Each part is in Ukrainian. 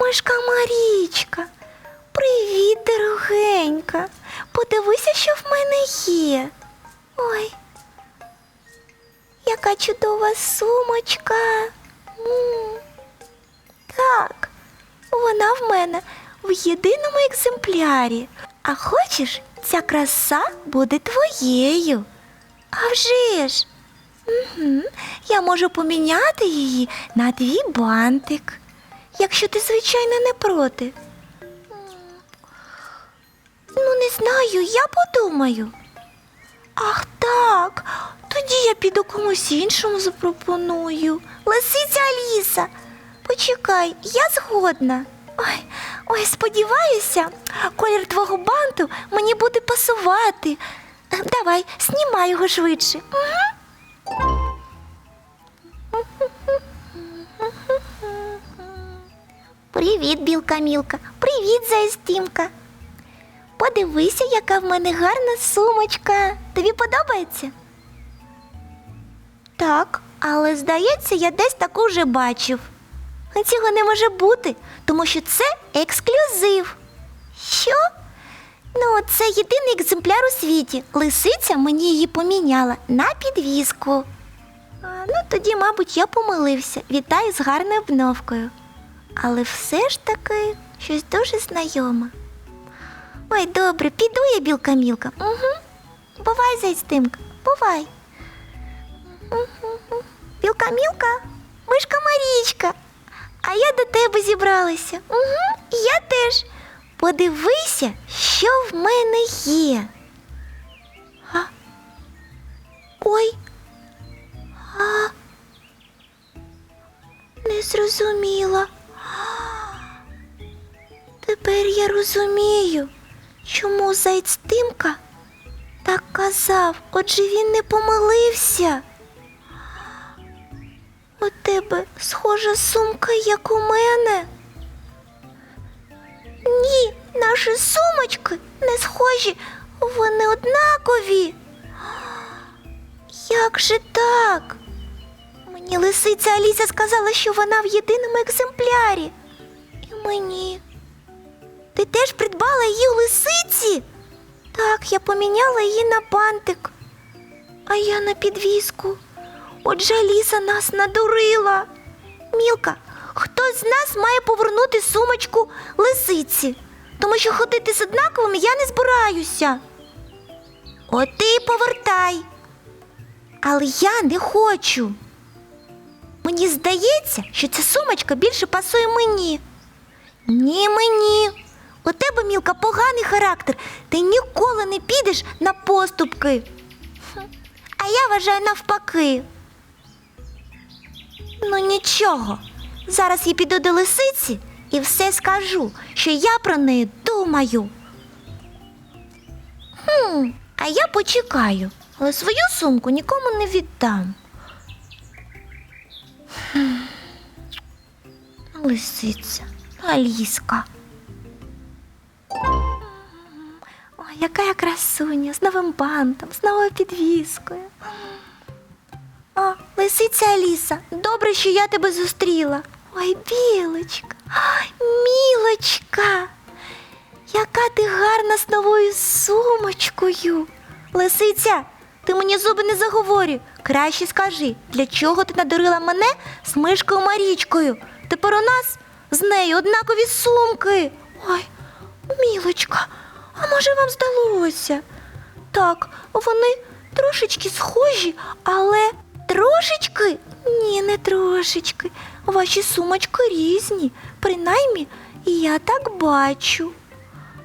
Мишка Марічка. Привіт, дорогенька. Подивися, що в мене є. Ой, яка чудова сумочка. М. Так, вона в мене в єдиному екземплярі. А хочеш, ця краса буде твоєю. А вже ж. Угу. Я можу поміняти її на твій бантик, якщо ти, звичайно, не проти. Ну, не знаю, я подумаю. Ах так, тоді я піду комусь іншому запропоную. Лисиця Аліса, почекай, я згодна. Ой, ой, сподіваюся, колір твого банту мені буде пасувати. Давай, знімай його швидше. Угу. Привіт, білка мілка. Привіт, зайстімка. Подивися, яка в мене гарна сумочка. Тобі подобається? Так, але здається, я десь таку вже бачив. Цього не може бути, тому що це ексклюзив. Що? Ну, це єдиний екземпляр у світі. Лисиця мені її поміняла на підвіску. А, ну, тоді, мабуть, я помилився. Вітаю з гарною обновкою. Але все ж таки щось дуже знайоме. Ой, добре, піду я, білка мілка. Угу. Бувай, зайстимка, бувай. Мгм. Білка мілка, мишка Марічка. А я до тебе зібралася. Угу. Я теж. Подивися, що в мене є. А? Ой. А? Не зрозуміла. Тепер я розумію, чому зайць Тимка так казав, отже він не помилився. У тебе схожа сумка, як у мене. Ні, наші сумочки не схожі, вони однакові. Як же так? Мені лисиця Аліся сказала, що вона в єдиному екземплярі. І мені. Ти теж придбала її у лисиці? Так, я поміняла її на бантик, а я на підвіску. Отже, Аліса нас надурила. Мілка, хтось з нас має повернути сумочку лисиці, тому що ходити з однаковими я не збираюся. От ти повертай. Але я не хочу. Мені здається, що ця сумочка більше пасує мені. Ні, мені. У тебе, Мілка, поганий характер. Ти ніколи не підеш на поступки. А я вважаю навпаки. Ну нічого. Зараз я піду до лисиці і все скажу, що я про неї думаю. Хм, а я почекаю, але свою сумку нікому не віддам. Хм. Лисиця, Аліска. Яка я красуня з новим бантом, з новою підвіскою. О, лисиця Аліса, добре, що я тебе зустріла. Ой, білочка, мілочка, яка ти гарна з новою сумочкою. Лисиця, ти мені зуби не заговорюй. Краще скажи, для чого ти надурила мене з мишкою Марічкою? Тепер у нас з нею однакові сумки. Ой, мілочка, а може вам здалося? Так, вони трошечки схожі, але трошечки? Ні, не трошечки. Ваші сумочки різні, принаймні я так бачу.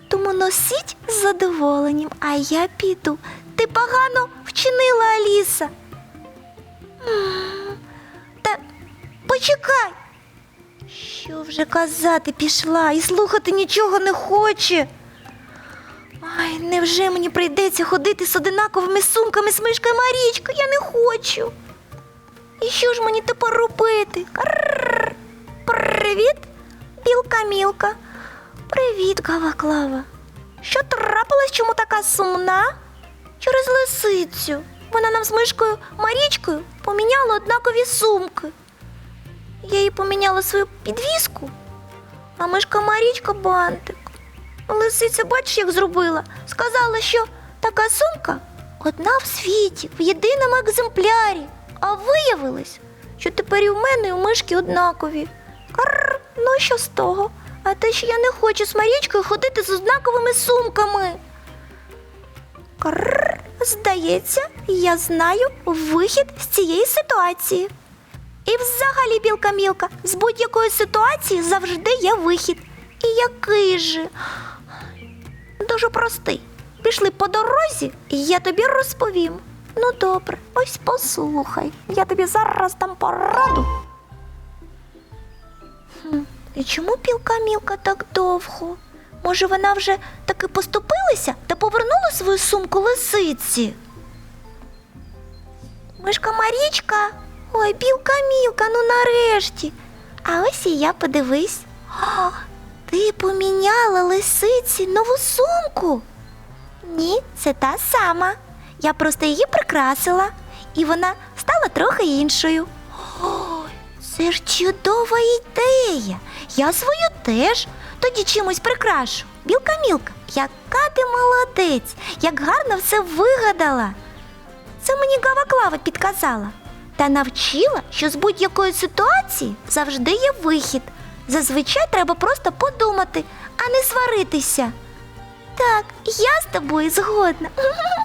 Тому носіть з задоволенням, а я піду. Ти погано вчинила Аліса. Та почекай. Що вже казати пішла і слухати нічого не хоче. Ай, невже мені прийдеться ходити з одинаковими сумками з мишкою Марічкою? Я не хочу. І що ж мені тепер робити? Привіт, білка мілка. Привіт, Кава Клава. Що трапилось, чому така сумна? Через лисицю. Вона нам з мишкою Марічкою поміняла однакові сумки. Я їй поміняла свою підвіску, А мишка Марічка бантик. Лисиця, бачиш, як зробила. Сказала, що така сумка одна в світі, в єдиному екземплярі. А виявилось, що тепер і в мене, і у мишки однакові. Карр, ну що з того? А те, що я не хочу з Марічкою ходити з однаковими сумками. Карр, здається, я знаю вихід з цієї ситуації. І взагалі, білка мілка, з будь-якої ситуації завжди є вихід. І який же? Дуже простий. Пішли по дорозі, і я тобі розповім. Ну добре, ось послухай. Я тобі зараз дам пораду. Хм, і чому білка мілка так довго? Може, вона вже таки поступилася та повернула свою сумку лисиці? Мишка Марічка. Ой, білка мілка, ну нарешті. А ось і я подивись. О, ти поміняла лисиці нову сумку? Ні, це та сама. Я просто її прикрасила, і вона стала трохи іншою. Ой, це ж чудова ідея. Я свою теж тоді чимось прикрашу. Білка мілка, яка ти молодець, як гарно все вигадала. Це мені Гава Клава підказала та навчила, що з будь-якої ситуації завжди є вихід. Зазвичай треба просто подумати, а не сваритися. Так, я з тобою згодна.